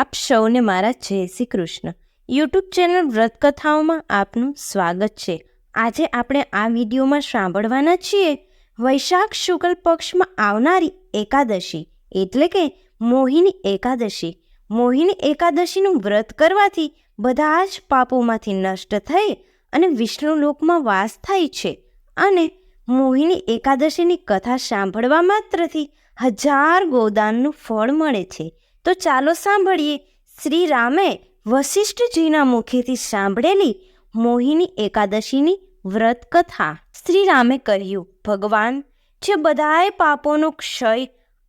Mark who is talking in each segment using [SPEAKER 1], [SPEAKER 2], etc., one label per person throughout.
[SPEAKER 1] આપ સૌને મારા જય શ્રી કૃષ્ણ. યુટ્યુબ ચેનલ વ્રતકથાઓમાં આપનું સ્વાગત છે. આજે આપણે આ વિડીયોમાં સાંભળવાના છીએ, વૈશાખ શુક્લ પક્ષમાં આવનારી એકાદશી, એટલે કે મોહિની એકાદશી. મોહિની એકાદશીનું વ્રત કરવાથી બધા જ પાપોમાંથી નષ્ટ થઈ અને વિષ્ણુ લોકમાં વાસ થાય છે. અને મોહિની એકાદશીની કથા સાંભળવા માત્રથી હજાર ગોદાનનું ફળ મળે છે. તો ચાલો સાંભળીએ. શ્રી રામે વશિષ્ઠજીના મુખેથી સાંભળેલી મોહિની એકાદશીની વ્રત કથા શ્રી રામે કહ્યું, ભગવાન, જે બધાએ પાપોનો ક્ષય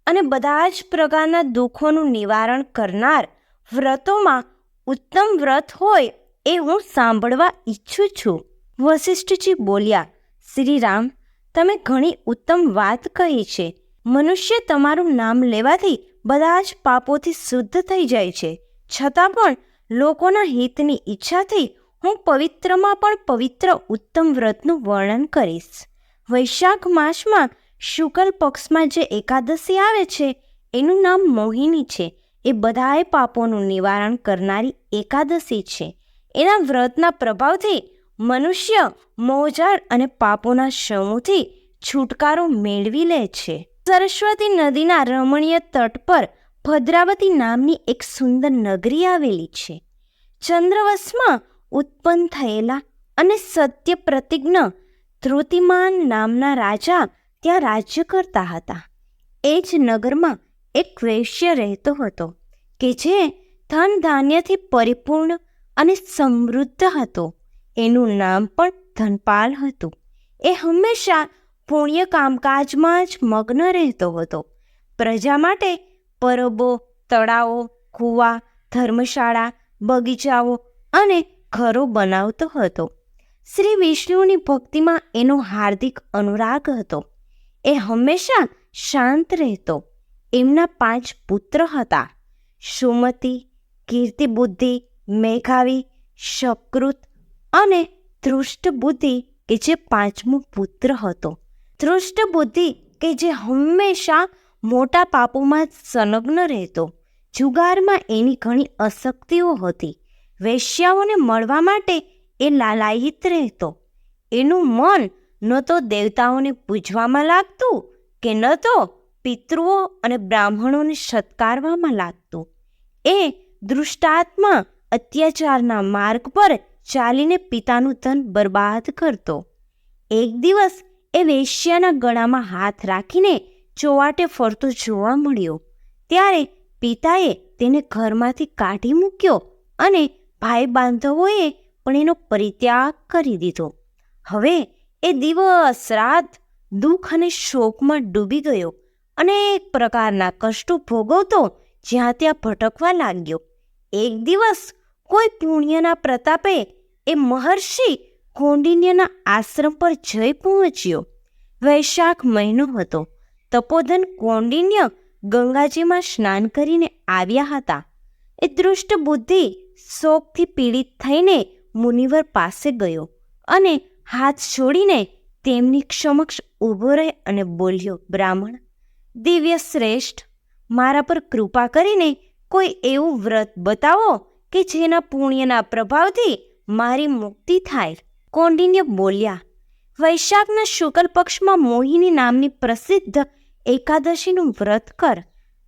[SPEAKER 1] અને બધા જ પ્રકારના દુઃખોનું નિવારણ કરનાર વ્રતોમાં ઉત્તમ વ્રત હોય એ હું સાંભળવા ઈચ્છું છું. વશિષ્ઠજી બોલ્યા શ્રી રામ તમે ઘણી ઉત્તમ વાત કહી છે. મનુષ્ય તમારું નામ લેવાથી બધા જ પાપોથી શુદ્ધ થઈ જાય છે. છતાં પણ લોકોના હિતની ઈચ્છાથી હું પવિત્રમાં પણ પવિત્ર ઉત્તમ વ્રતનું વર્ણન કરીશ. વૈશાખ માસમાં શુકલ પક્ષમાં જે એકાદશી આવે છે, એનું નામ મોહિની છે. એ બધાએ પાપોનું નિવારણ કરનારી એકાદશી છે. એના વ્રતના પ્રભાવથી મનુષ્ય મોજાળ અને પાપોના સમૂહથી છુટકારો મેળવી લે છે. સરસ્વતી નદીના રમણીય તટ પર ભદ્રાવતી નામની એક સુંદર નગરી આવેલી છે. ચંદ્રવશમાં ઉત્પન્ન થયેલા અને સત્ય પ્રતિજ્ઞ ધ્રુતિમાન નામના રાજા ત્યાં રાજ્ય કરતા હતા. એ જ નગરમાં એક વૈશ્ય રહેતો હતો કે જે ધન ધાન્યથી પરિપૂર્ણ અને સમૃદ્ધ હતો. એનું નામ પણ ધનપાલ હતું. એ હંમેશા પુણ્ય કામકાજમાં જ મગ્ન રહેતો હતો. પ્રજા માટે પરબો, તળાવો, કૂવા, ધર્મશાળા, બગીચાઓ અને ઘરો બનાવતો હતો. શ્રી વિષ્ણુની ભક્તિમાં એનો હાર્દિક અનુરાગ હતો. એ હંમેશા શાંત રહેતો. એમના પાંચ પુત્ર હતા. સુમતિ, કીર્તિબુદ્ધિ, મેઘાવી શકૃત અને ધૃષ્ટ બુદ્ધિ કે જે પાંચમો પુત્ર હતો. ધૃષ્ટ બુદ્ધિ કે જે હંમેશા મોટા પાપોમાં સંલગ્ન રહેતો. જુગારમાં એની ઘણી અશક્તિઓ હતી. વેશ્યાઓને મળવા માટે એ લાલાયિત રહેતો. એનું મન ન તો દેવતાઓને પૂજવામાં લાગતું કે ન તો પિતૃઓ અને બ્રાહ્મણોને સત્કારવામાં લાગતું. એ દૃષ્ટાત્મા અત્યાચારના માર્ગ પર ચાલીને પિતાનું ધન બરબાદ કરતો. એક દિવસ એ વેશ્યાના ગળામાં હાથ રાખીને ચોવાટે ફરતો જોવા મળ્યો. ત્યારે પિતાએ તેને ઘરમાંથી કાઢી મૂક્યો અને ભાઈ બાંધવોએ પણ એનો પરિત્યાગ કરી દીધો. હવે એ દિવસ રાત દુઃખ અને શોકમાં ડૂબી ગયો અનેક પ્રકારના કષ્ટો ભોગવતો જ્યાં ત્યાં ભટકવા લાગ્યો. એક દિવસ કોઈ પુણ્યના પ્રતાપે એ મહર્ષિ કૌંડિન્યના આશ્રમ પર જઈ પહોંચ્યો. વૈશાખ મહિનો હતો. તપોધન કૌંડિન્ય ગંગાજીમાં સ્નાન કરીને આવ્યા હતા. એ દૃષ્ટ બુદ્ધિ શોકથી પીડિત થઈને મુનિવર પાસે ગયો અને હાથ છોડીને તેમની સમક્ષ ઊભો રહે અને બોલ્યો, બ્રાહ્મણ, દિવ્ય શ્રેષ્ઠ, મારા પર કૃપા કરીને કોઈ એવું વ્રત બતાવો કે જેના પુણ્યના પ્રભાવથી મારી મુક્તિ થાય. કૌંડિન્ય બોલ્યા, વૈશાખના શુક્લ પક્ષમાં મોહિની નામની પ્રસિદ્ધ એકાદશીનું વ્રત કર.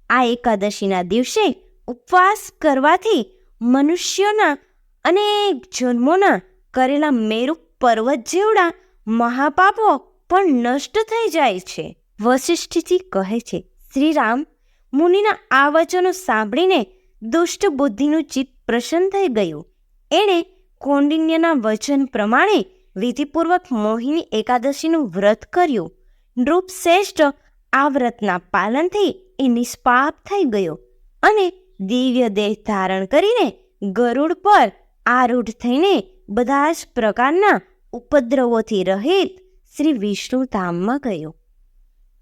[SPEAKER 1] આ એકાદશીના દિવસે ઉપવાસ કરવાથી મનુષ્યોના અનેક જન્મોના કરેલા મેરુ પર્વત જેવડા મહાપાપો પણ નષ્ટ થઈ જાય છે. વશિષ્ઠજી કહે છે, શ્રીરામ, મુનિના આ વચનો સાંભળીને દુષ્ટ બુદ્ધિનું ચિત્ત પ્રસન્ન થઈ ગયું. એણે કૌંડિન્યના વચન પ્રમાણે વિધિપૂર્વક મોહિની એકાદશીનું વ્રત કર્યું. નૃપશ્રેષ્ઠ આ વ્રતના પાલનથી એ નિષ્પાપ થઈ ગયો અને દિવ્ય દેહ ધારણ કરીને ગરુડ પર આરૂઢ થઈને બધા જ પ્રકારના ઉપદ્રવોથી રહિત શ્રી વિષ્ણુ ધામમાં ગયો.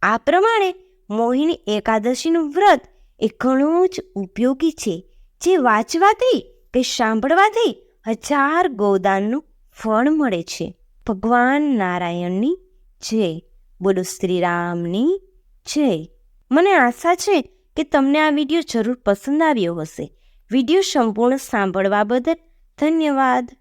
[SPEAKER 1] આ પ્રમાણે મોહિની એકાદશીનું વ્રત એ ઘણું જ ઉપયોગી છે. જે વાંચવાથી કે સાંભળવાથી હજાર ગોદાનનું ફળ મળે છે. ભગવાન નારાયણની જય. બોલો શ્રીરામની જય. મને આશા છે કે તમને આ વીડિયો જરૂર પસંદ આવ્યો હશે. વીડિયો સંપૂર્ણ સાંભળવા બદલ ધન્યવાદ.